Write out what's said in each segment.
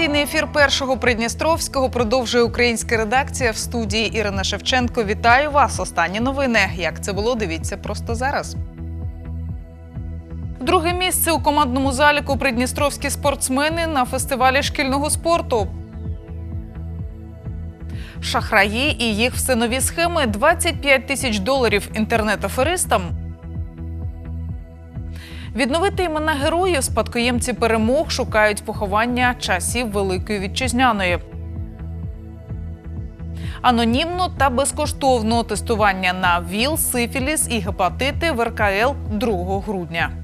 Інформаційний ефір першого Придністровського продовжує українська редакція в студії Ірина Шевченко. Вітаю вас. Останні новини. Як це було? Дивіться просто зараз. Друге місце у командному заліку придністровські спортсмени на фестивалі шкільного спорту. Шахраї і їх все нові схеми 25 тисяч доларів інтернет-аферистам. Відновити імена героїв спадкоємці перемог шукають поховання часів Великої Вітчизняної. Анонімно та безкоштовно тестування на ВІЛ, сифіліс і гепатити в РКЛ 2 грудня.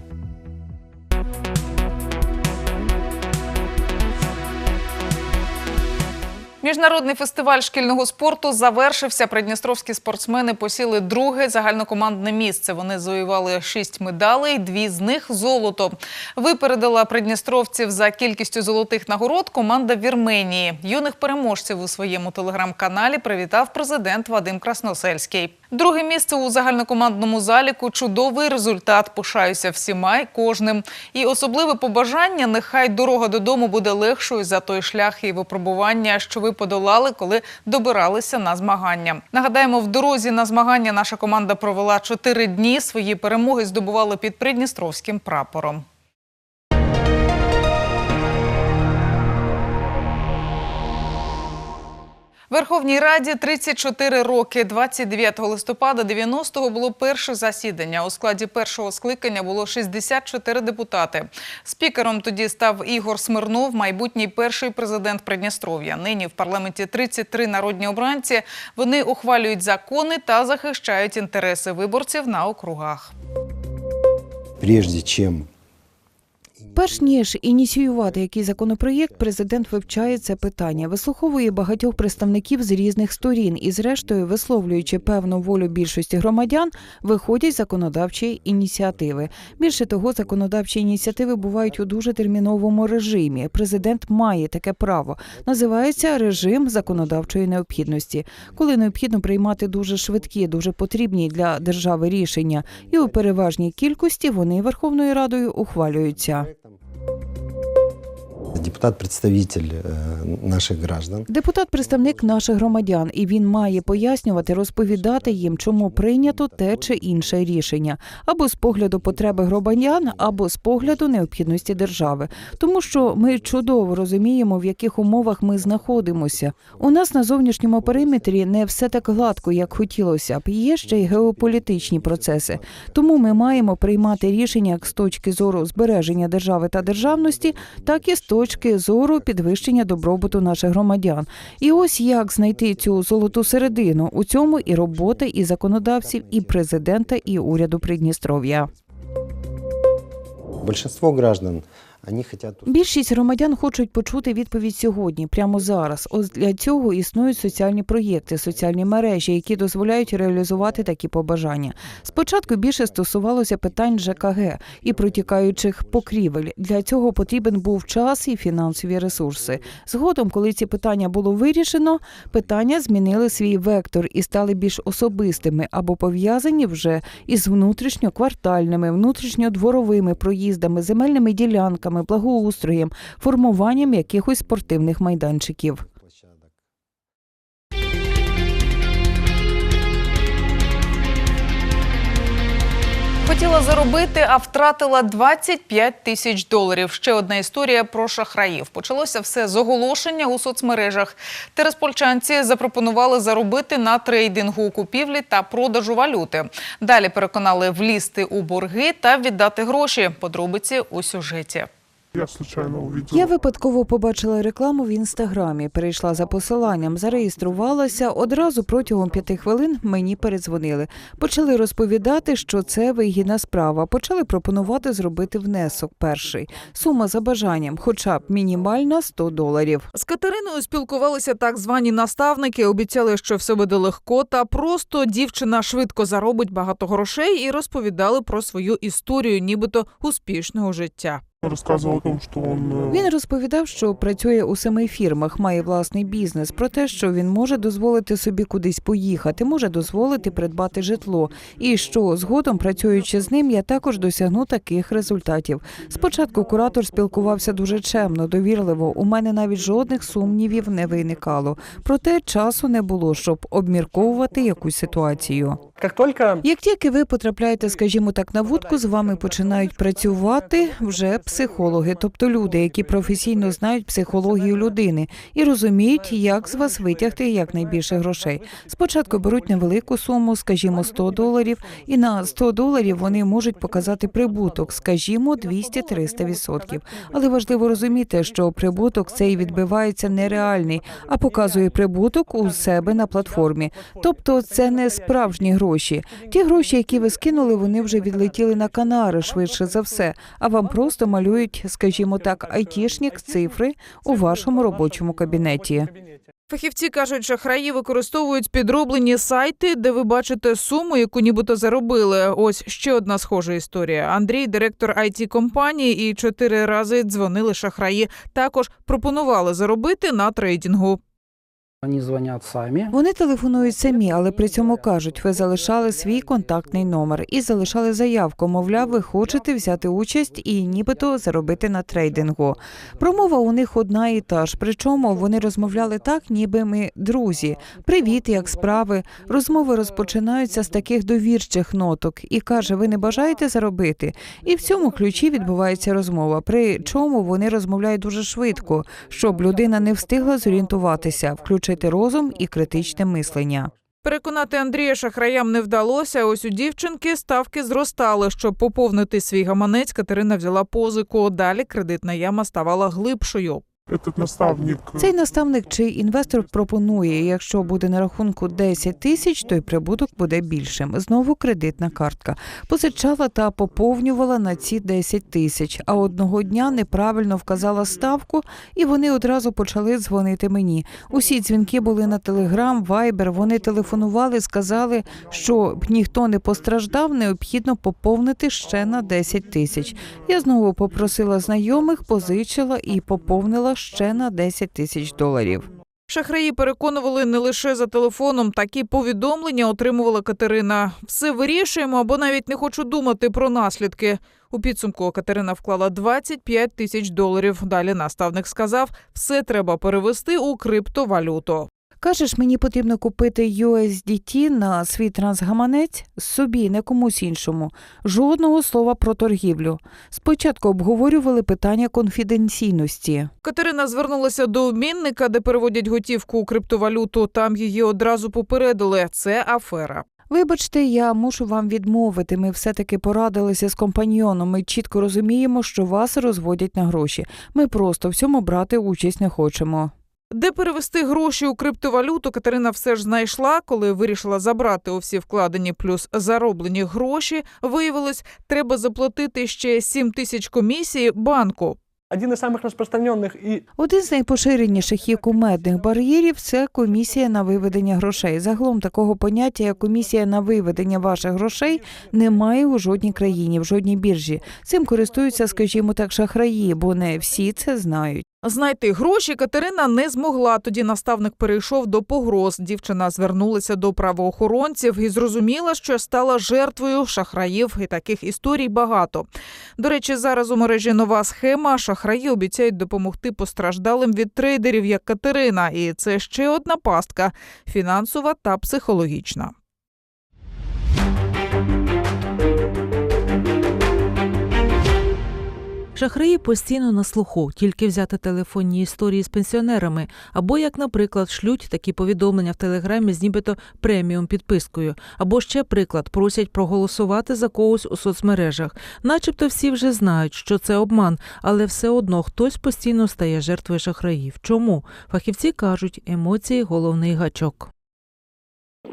Міжнародний фестиваль шкільного спорту завершився. Придністровські спортсмени посіли друге загальнокомандне місце. Вони завоювали шість медалей, дві з них золото. Випередила придністровців за кількістю золотих нагород команда Вірменії. Юних переможців у своєму телеграм-каналі привітав президент Вадим Красносельський. Друге місце у загальнокомандному заліку чудовий результат. Пишаюся всіма і кожним. І особливе побажання. Нехай дорога додому буде легшою за той шлях і випробування, що ви подолали, коли добиралися на змагання. Нагадаємо, в дорозі на змагання наша команда провела чотири дні. Свої перемоги здобували під придністровським прапором. Верховній Раді 34 роки. 29 листопада 90-го було перше засідання. У складі першого скликання було 64 депутати. Спікером тоді став Ігор Смирнов, майбутній перший президент Придністров'я. Нині в парламенті 33 народні обранці. Вони ухвалюють закони та захищають інтереси виборців на округах. прежде чем Перш ніж ініціювати який законопроєкт, президент вивчає це питання, вислуховує багатьох представників з різних сторін і, зрештою, висловлюючи певну волю більшості громадян, виходять законодавчі ініціативи. Більше того, законодавчі ініціативи бувають у дуже терміновому режимі. Президент має таке право. Називається режим законодавчої необхідності, коли необхідно приймати дуже швидкі, дуже потрібні для держави рішення, і у переважній кількості вони Верховною Радою ухвалюються. Депутат-представитель э, наших граждан Депутат представник наших громадян, і він має пояснювати, розповідати їм, чому прийнято те чи інше рішення, або з погляду потреби громадян, або з погляду необхідності держави. Тому що ми чудово розуміємо, в яких умовах ми знаходимося. У нас на зовнішньому периметрі не все так гладко, як хотілося б. Є ще й геополітичні процеси. Тому ми маємо приймати рішення як з точки зору збереження держави та державності, так і з точки зору підвищення добробуту наших громадян. І ось як знайти цю золоту середину. У цьому і робота і законодавців, і президента, і уряду Придністров'я. большинство граждан они хотят Більшість громадян хочуть почути відповідь сьогодні, прямо зараз. Ось для цього існують соціальні проєкти, соціальні мережі, які дозволяють реалізувати такі побажання. Спочатку більше стосувалося питань ЖКГ і протікаючих покрівель. Для цього потрібен був час і фінансові ресурси. Згодом, коли ці питання було вирішено, питання змінили свій вектор і стали більш особистими або пов'язані вже із внутрішньоквартальними, внутрішньодворовими проїздами, земельними ділянками, благоустроєм, формуванням якихось спортивних майданчиків. Хотіла заробити, а втратила 25 тисяч доларів. Ще одна історія про шахраїв. Почалося все з оголошення у соцмережах. Тереспольчанці запропонували заробити на трейдингу купівлі та продажу валюти. Далі переконали влізти у борги та віддати гроші. Подробиці у сюжеті. Я случайно увидел. Я випадково побачила рекламу в інстаграмі. Перейшла за посиланням, зареєструвалася. Одразу протягом п'яти хвилин мені передзвонили. Почали розповідати, що це вигідна справа. Почали пропонувати зробити внесок перший. Сума за бажанням, хоча б мінімальна 100 доларів. З Катериною спілкувалися так звані наставники. Обіцяли, що все буде легко та просто дівчина швидко заробить багато грошей і розповідали про свою історію, нібито успішного життя. Он рассказывал о том, что он... э, Він розповідав, що працює у семи фірмах, має власний бізнес, про те, що він може дозволити собі кудись поїхати, може дозволити придбати житло. І що згодом, працюючи з ним, я також досягну таких результатів. Спочатку куратор спілкувався дуже чемно, довірливо. У мене навіть жодних сумнівів не виникало. Проте часу не було, щоб обмірковувати якусь ситуацію. Як тільки ви потрапляєте, скажімо так, на вудку, з вами починають працювати вже психологи, тобто люди, які професійно знають психологію людини і розуміють, як з вас витягти якнайбільше грошей. Спочатку беруть невелику суму, скажімо, 100 доларів, і на 100 доларів вони можуть показати прибуток, скажімо, 200-300 відсотків. Але важливо розуміти, що прибуток цей відбивається нереальний, а показує прибуток у себе на платформі. Тобто це не справжні гроші. Ті гроші, які ви скинули, вони вже відлетіли на Канари швидше за все. А вам просто малюють, скажімо так, айтішнік цифри у вашому робочому кабінеті. Фахівці кажуть, шахраї використовують підроблені сайти, де ви бачите суму, яку нібито заробили. Ось ще одна схожа історія. Андрій, директор it компанії, і чотири рази дзвонили шахраї. Також пропонували заробити на трейдингу. Они звонят сами, Вони телефонують самі, але при цьому кажуть, ви залишали свій контактний номер і залишали заявку. Мовляв, ви хочете взяти участь і нібито заробити на трейдингу. Промова у них одна і та ж. Причому вони розмовляли так, ніби ми друзі. Привіт, як справи. Розмови розпочинаються з таких довірчих ноток і каже: Ви не бажаєте заробити? І в цьому ключі відбувається розмова. При чому вони розмовляють дуже швидко, щоб людина не встигла зорієнтуватися, включити розум і критичне мислення. Переконати Андрія шахраям не вдалося. Ось у дівчинки ставки зростали. Щоб поповнити свій гаманець, Катерина взяла позику. Далі кредитна яма ставала глибшою. Этот наставник... Цей наставник чи інвестор пропонує, якщо буде на рахунку 10 тисяч, то й прибуток буде більшим. Знову кредитна картка. Позичала та поповнювала на ці 10 тисяч. А одного дня неправильно вказала ставку, і вони одразу почали дзвонити мені. Усі дзвінки були на Телеграм, Вайбер. Вони телефонували, сказали, що ніхто не постраждав, необхідно поповнити ще на 10 тисяч. Я знову попросила знайомих, позичила і поповнила ще на 10 тисяч доларів. Шахраї переконували не лише за телефоном, такі повідомлення отримувала Катерина. Все вирішуємо або навіть не хочу думати про наслідки. У підсумку Катерина вклала 25 тисяч доларів. Далі наставник сказав, все треба перевести у криптовалюту. Кажеш, мені потрібно купити USDT на свій трансгаманець собі, не комусь іншому. Жодного слова про торгівлю. Спочатку обговорювали питання конфіденційності. Катерина звернулася до обмінника, де переводять готівку у криптовалюту. Там її одразу попередили. Це афера. Вибачте, я мушу вам відмовити. Ми все-таки порадилися з компаньйоном. Ми чітко розуміємо, що вас розводять на гроші. Ми просто в цьому брати участь не хочемо. Де перевести гроші у криптовалюту, Катерина все ж знайшла, коли вирішила забрати у всі вкладені плюс зароблені гроші. Виявилось, треба заплатити ще 7 тисяч комісії банку. один из самых распространенных и Один з найпоширеніших і кумедних бар'єрів це комісія на виведення грошей. Загалом такого поняття, як комісія на виведення ваших грошей, немає у жодній країні, в жодній біржі. Цим користуються, скажімо так, шахраї, бо не всі це знають. Знайти гроші Катерина не змогла. Тоді наставник перейшов до погроз. Дівчина звернулася до правоохоронців і зрозуміла, що стала жертвою шахраїв. І таких історій багато. До речі, зараз у мережі нова схема. Шахраї обіцяють допомогти постраждалим від трейдерів, як Катерина. І це ще одна пастка фінансова та психологічна. Шахраї постійно на слуху, тільки взяти телефонні історії з пенсіонерами, або, як, наприклад, шлють такі повідомлення в телеграмі з нібито преміум підпискою, або ще приклад просять проголосувати за когось у соцмережах. Начебто всі вже знають, що це обман, але все одно хтось постійно стає жертвою шахраїв. Чому? Фахівці кажуть, емоції головний гачок.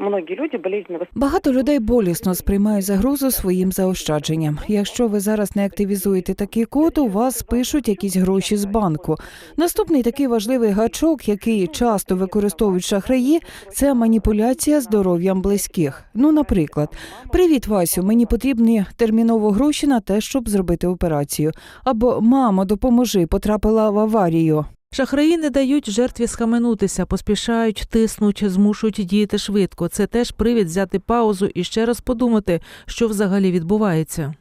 Многие люди болезненно Багато людей болісно сприймають загрозу своїм заощадженням. Якщо ви зараз не активізуєте такий код, у вас спишуть якісь гроші з банку. Наступний такий важливий гачок, який часто використовують шахраї, це маніпуляція здоров'ям близьких. Ну, наприклад, привіт, Васю, мені потрібні терміново гроші на те, щоб зробити операцію. Або мамо, допоможи, потрапила в аварію. Шахраї не дають жертві схаменутися, поспішають, тиснуть, змушують діяти швидко. Це теж привід взяти паузу і ще раз подумати, що взагалі відбувається.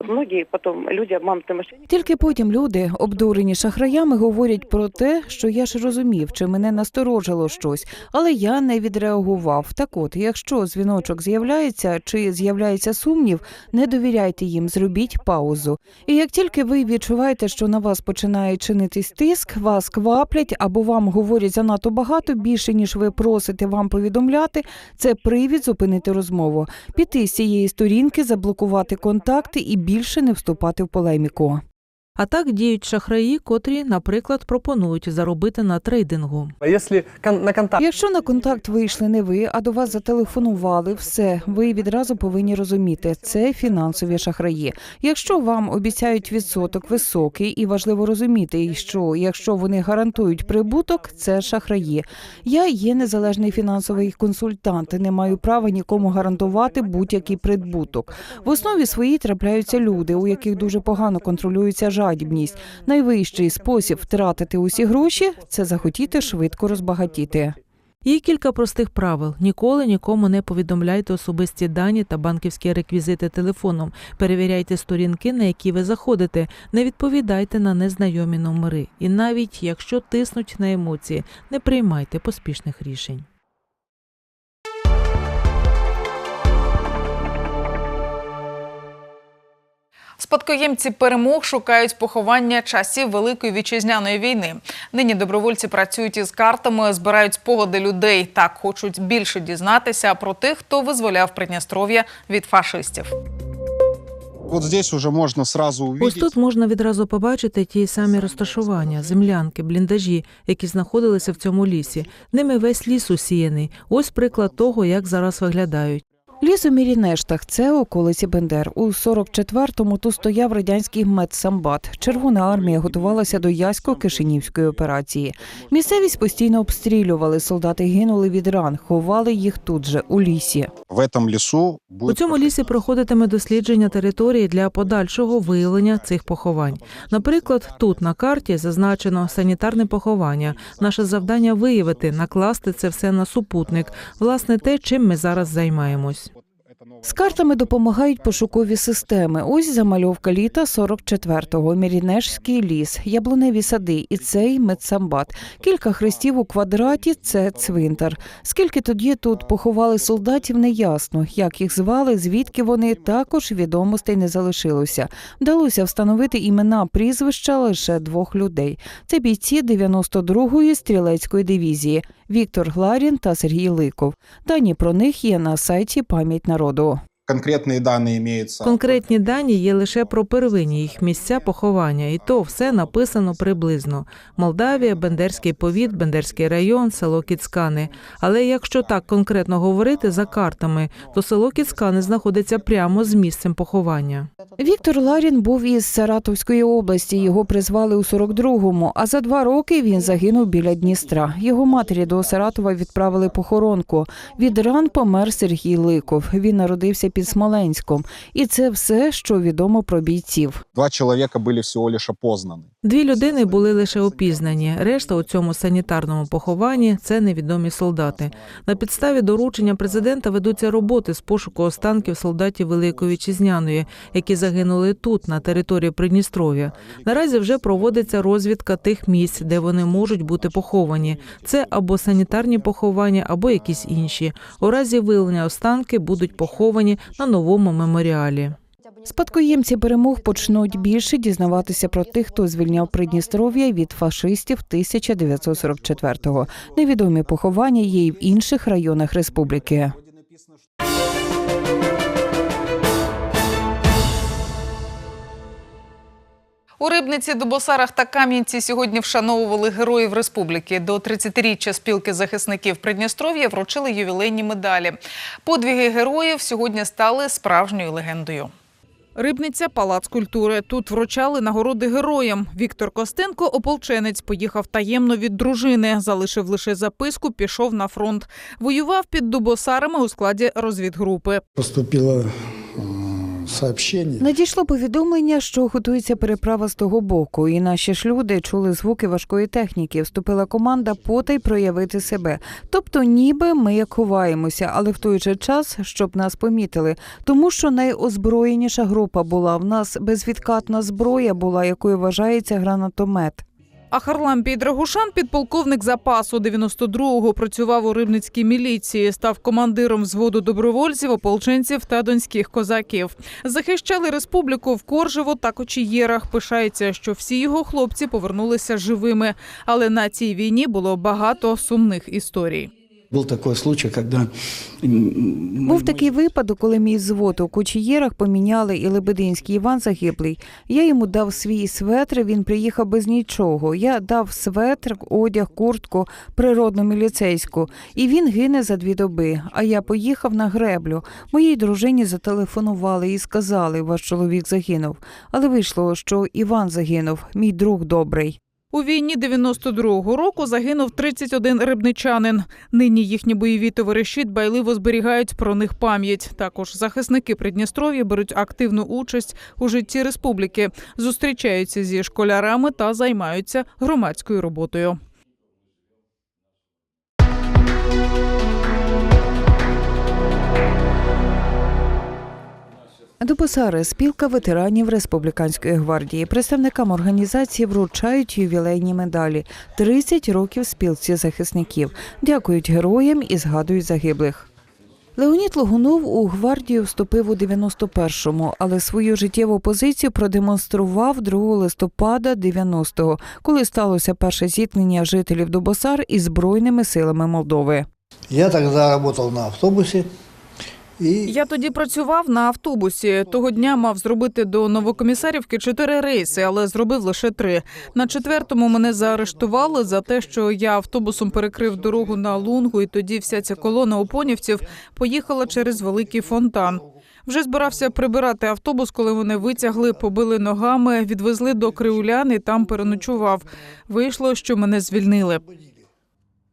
Многие потом люди обманутые мошенники. Тільки потім люди, обдурені шахраями, говорять про те, що я ж розумів, чи мене насторожило щось, але я не відреагував. Так от, якщо дзвіночок з'являється чи з'являється сумнів, не довіряйте їм, зробіть паузу. І як тільки ви відчуваєте, що на вас починає чинитись тиск, вас кваплять або вам говорять занадто багато більше ніж ви просите вам повідомляти, це привід зупинити розмову, піти з цієї сторінки, заблокувати контакти і більше не вступати в полеміку. А так діють шахраї, котрі, наприклад, пропонують заробити на трейдингу. А если кон- на контакт Якщо на контакт вийшли не ви, а до вас зателефонували, все ви відразу повинні розуміти, це фінансові шахраї. Якщо вам обіцяють відсоток високий, і важливо розуміти, що якщо вони гарантують прибуток, це шахраї. Я є незалежний фінансовий консультант, не маю права нікому гарантувати будь-який прибуток. В основі своїй трапляються люди, у яких дуже погано контролюється жадібність. Найвищий спосіб втратити усі гроші це захотіти швидко розбагатіти. Є кілька простих правил: ніколи нікому не повідомляйте особисті дані та банківські реквізити телефоном. Перевіряйте сторінки, на які ви заходите, не відповідайте на незнайомі номери. І навіть якщо тиснуть на емоції, не приймайте поспішних рішень. Спадкоємці перемог шукають поховання часів Великої вітчизняної війни. Нині добровольці працюють із картами, збирають спогади людей. Так хочуть більше дізнатися про тих, хто визволяв Придністров'я від фашистів. Вот здесь уже можно сразу Ось тут можна відразу побачити ті самі розташування, землянки, бліндажі, які знаходилися в цьому лісі. Ними весь ліс усіяний. Ось приклад того, як зараз виглядають. Ліс у Мірінештах – це околиці Бендер. У 44-му тут стояв радянський медсамбат. Червона армія готувалася до Ясько-Кишинівської операції. Місцевість постійно обстрілювали, солдати гинули від ран, ховали їх тут же, у лісі. В этом лесу У цьому лісі проходитиме дослідження території для подальшого виявлення цих поховань. Наприклад, тут на карті зазначено санітарне поховання. Наше завдання виявити, накласти це все на супутник. Власне, те, чим ми зараз займаємось. З картами допомагають пошукові системи. Ось замальовка літа 44-го. Мірінешський ліс, яблуневі сади і цей медсамбат. Кілька хрестів у квадраті це цвинтар. Скільки тоді тут поховали солдатів, неясно. Як їх звали, звідки вони також відомостей не залишилося. Вдалося встановити імена прізвища лише двох людей. Це бійці 92-ї стрілецької дивізії Віктор Гларін та Сергій Ликов. Дані про них є на сайті Пам'ять народу. Конкретные данные имеются. Конкретні дані є лише про первинні їх місця поховання, і то все написано приблизно: Молдавія, Бендерський повіт, Бендерський район, село Кіцкани. Але якщо так конкретно говорити за картами, то село Кіцкани знаходиться прямо з місцем поховання. Віктор Ларін був із Саратовської області. Його призвали у 42-му, а за два роки він загинув біля Дністра. Його матері до Саратова відправили похоронку. Від ран помер Сергій Ликов. Він народився під Смоленськом. І це все, що відомо про бійців. Два чоловіка були всього лише опознаны. Дві людини були лише опізнані. Решта у цьому санітарному похованні це невідомі солдати. На підставі доручення президента ведуться роботи з пошуку останків солдатів Великої Вітчизняної, які загинули тут, на території Придністров'я. Наразі вже проводиться розвідка тих місць, де вони можуть бути поховані. Це або санітарні поховання, або якісь інші. У разі виявлення останки будуть поховані на новому меморіалі. Спадкоємці перемог почнуть більше дізнаватися про тих, хто звільняв Придністров'я від фашистів 1944-го. Невідомі поховання є й в інших районах республіки. У Рибниці, Дубосарах та Кам'янці сьогодні вшановували героїв республіки. До 30-річчя спілки захисників Придністров'я вручили ювілейні медалі. Подвіги героїв сьогодні стали справжньою легендою. Рибниця палац культури. Тут вручали нагороди героям. Віктор Костенко, ополченець, поїхав таємно від дружини. Залишив лише записку, пішов на фронт. Воював під Дубосарами у складі розвідгрупи. Поступило сообщение. Надійшло повідомлення, що готується переправа з того боку, і наші ж люди чули звуки важкої техніки. Вступила команда потай проявити себе. Тобто, ніби ми як ховаємося, але в той же час, щоб нас помітили, тому що найозброєніша група була в нас безвідкатна зброя була, якою вважається гранатомет. А Харлам Драгушан, підполковник запасу 92-го, працював у рибницькій міліції, став командиром взводу добровольців, ополченців та донських козаків. Захищали республіку в Коржево та Кочієрах. Пишається, що всі його хлопці повернулися живими. Але на цій війні було багато сумних історій. Був такий випадок, коли мій взвод у Кочієрах поміняли і Лебединський Іван загиблий. Я йому дав свій светр, він приїхав без нічого. Я дав светр, одяг, куртку, природну міліцейську, і він гине за дві доби. А я поїхав на греблю. Моїй дружині зателефонували і сказали, ваш чоловік загинув. Але вийшло, що Іван загинув, мій друг добрий. У війні 92-го року загинув 31 рибничанин. Нині їхні бойові товариші дбайливо зберігають про них пам'ять. Також захисники Придністров'я беруть активну участь у житті республіки, зустрічаються зі школярами та займаються громадською роботою. Дубосари, спілка ветеранів республіканської гвардії. Представникам організації вручають ювілейні медалі. 30 років спілці захисників. Дякують героям і згадують загиблих. Леонід Логунов у гвардію вступив у 91-му, але свою життєву позицію продемонстрував 2 листопада 90-го, коли сталося перше зіткнення жителів Дубосар із збройними силами Молдови. Я тогда работал на автобусе. И Я тоді працював на автобусі. Того дня мав зробити до Новокомісарівки чотири рейси, але зробив лише три. На четвертому мене заарештували за те, що я автобусом перекрив дорогу на лунгу, і тоді вся ця колона опонівців поїхала через великий фонтан. Вже збирався прибирати автобус, коли мене витягли, побили ногами, відвезли до Криулян і там переночував. Вийшло, що мене звільнили.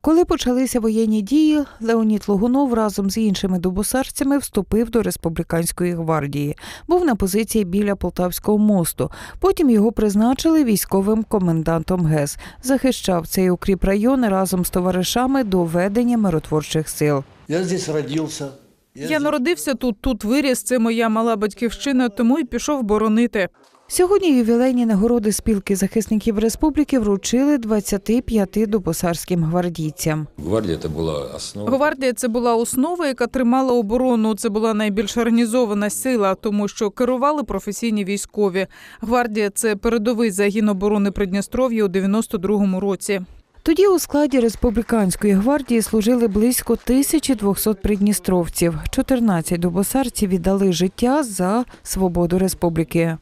Коли почалися воєнні дії, Леонід Логунов разом з іншими дубосарцями вступив до республіканської гвардії. Був на позиції біля Полтавського мосту. Потім його призначили військовим комендантом ГЕС. Захищав цей укріп район разом з товаришами до ведення миротворчих сил. я здесь родился. Я народився тут, тут виріс. Це моя мала батьківщина, тому і пішов боронити. Сьогодні ювілейні нагороди спілки захисників республіки вручили 25 дубосарським гвардійцям. Гвардія це була основа. Гвардія це була основа, яка тримала оборону. Це була найбільш організована сила, тому що керували професійні військові. Гвардія це передовий загін оборони Придністров'я у 92-му році. Тоді у складі республіканської гвардії служили близько 1200 придністровців. 14 дубосарців віддали життя за свободу республіки.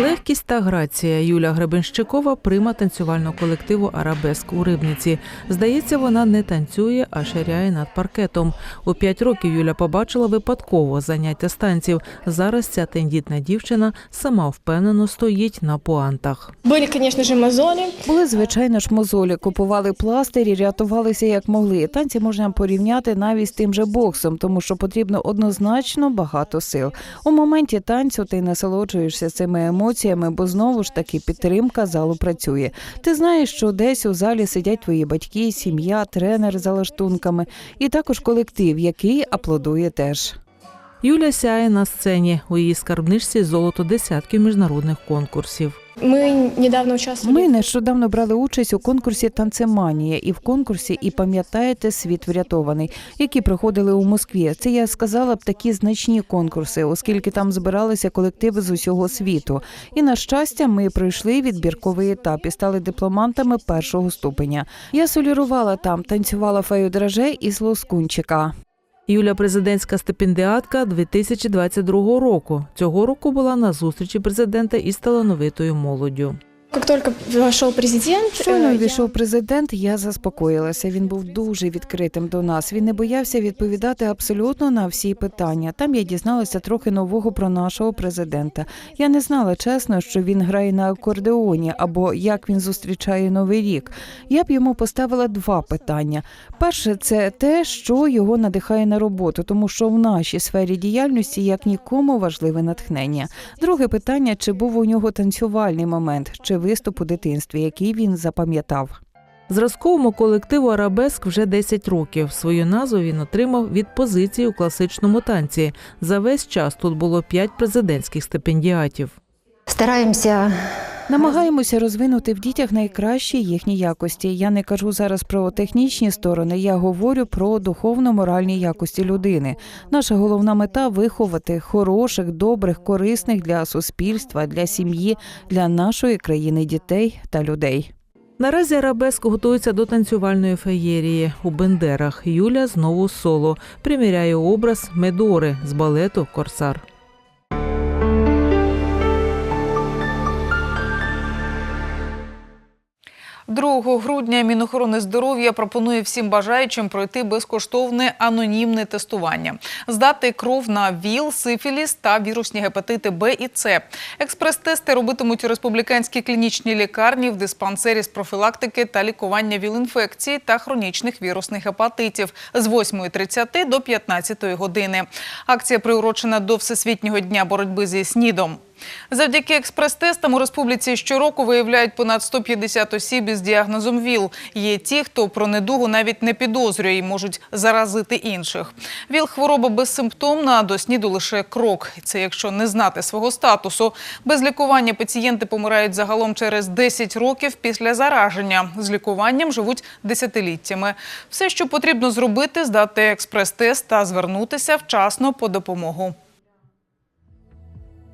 Легкість та грація Юля Гребенщикова прима танцювального колективу Арабеск у Рибниці. Здається, вона не танцює, а ширяє над паркетом. У п'ять років Юля побачила випадково заняття з танців. Зараз ця тендітна дівчина сама впевнено стоїть на пуантах. Были, конечно же, мозоли. Були звичайно ж мозолі, купували пластирі, рятувалися як могли. Танці можна порівняти навіть з тим же боксом, тому що потрібно однозначно багато сил. У моменті танцю ти насолоджуєшся цими емоціями, бо знову ж таки підтримка залу працює. Ти знаєш, що десь у залі сидять твої батьки, сім'я, тренер за лаштунками, і також колектив, який аплодує теж. Юля сяє на сцені. У її скарбничці золото десятків міжнародних конкурсів. Мы недавно участвовали. Ми нещодавно брали участь у конкурсі Танцеманія і в конкурсі І пам'ятаєте світ врятований, які проходили у Москві. Це я сказала б такі значні конкурси, оскільки там збиралися колективи з усього світу. І на щастя, ми пройшли відбірковий етап і стали дипломантами першого ступеня. Я солірувала там, танцювала фею драже із Лоскунчика. Юля президентська стипендіатка 2022 року. Цього року була на зустрічі президента із талановитою молоддю. Как только вошел президент, Щойно увійшов президент, я заспокоїлася. Він був дуже відкритим до нас. Він не боявся відповідати абсолютно на всі питання. Там я дізналася трохи нового про нашого президента. Я не знала чесно, що він грає на акордеоні або як він зустрічає новий рік. Я б йому поставила два питання. Перше, це те, що його надихає на роботу, тому що в нашій сфері діяльності як нікому важливе натхнення. Друге питання: чи був у нього танцювальний момент, чи виступ у дитинстві, який він запам'ятав. Зразковому колективу Арабеск вже 10 років. Свою назву він отримав від позиції у класичному танці. За весь час тут було 5 президентських стипендіатів. Стараємося Намагаємося розвинути в дітях найкращі їхні якості. Я не кажу зараз про технічні сторони, я говорю про духовно-моральні якості людини. Наша головна мета виховати хороших, добрих, корисних для суспільства, для сім'ї, для нашої країни дітей та людей. Наразі Арабеск готується до танцювальної феєрії у Бендерах. Юля знову соло приміряє образ Медори з балету Корсар. 2 грудня Мінохорони здоров'я пропонує всім бажаючим пройти безкоштовне анонімне тестування, здати кров на ВІЛ, сифіліс та вірусні гепатити Б і С. Експрес-тести робитимуть у республіканській клінічній лікарні в диспансері з профілактики та лікування ВІЛ-інфекції та хронічних вірусних гепатитів з 8.30 до 15 години. Акція приурочена до Всесвітнього дня боротьби зі СНІДом. Завдяки експрес-тестам у республіці щороку виявляють понад 150 осіб із діагнозом ВІЛ. Є ті, хто про недугу навіть не підозрює і можуть заразити інших. ВІЛ – хвороба безсимптомна, до СНІДу лише крок. Це якщо не знати свого статусу. Без лікування пацієнти помирають загалом через 10 років після зараження. З лікуванням живуть десятиліттями. Все, що потрібно зробити – здати експрес-тест та звернутися вчасно по допомогу.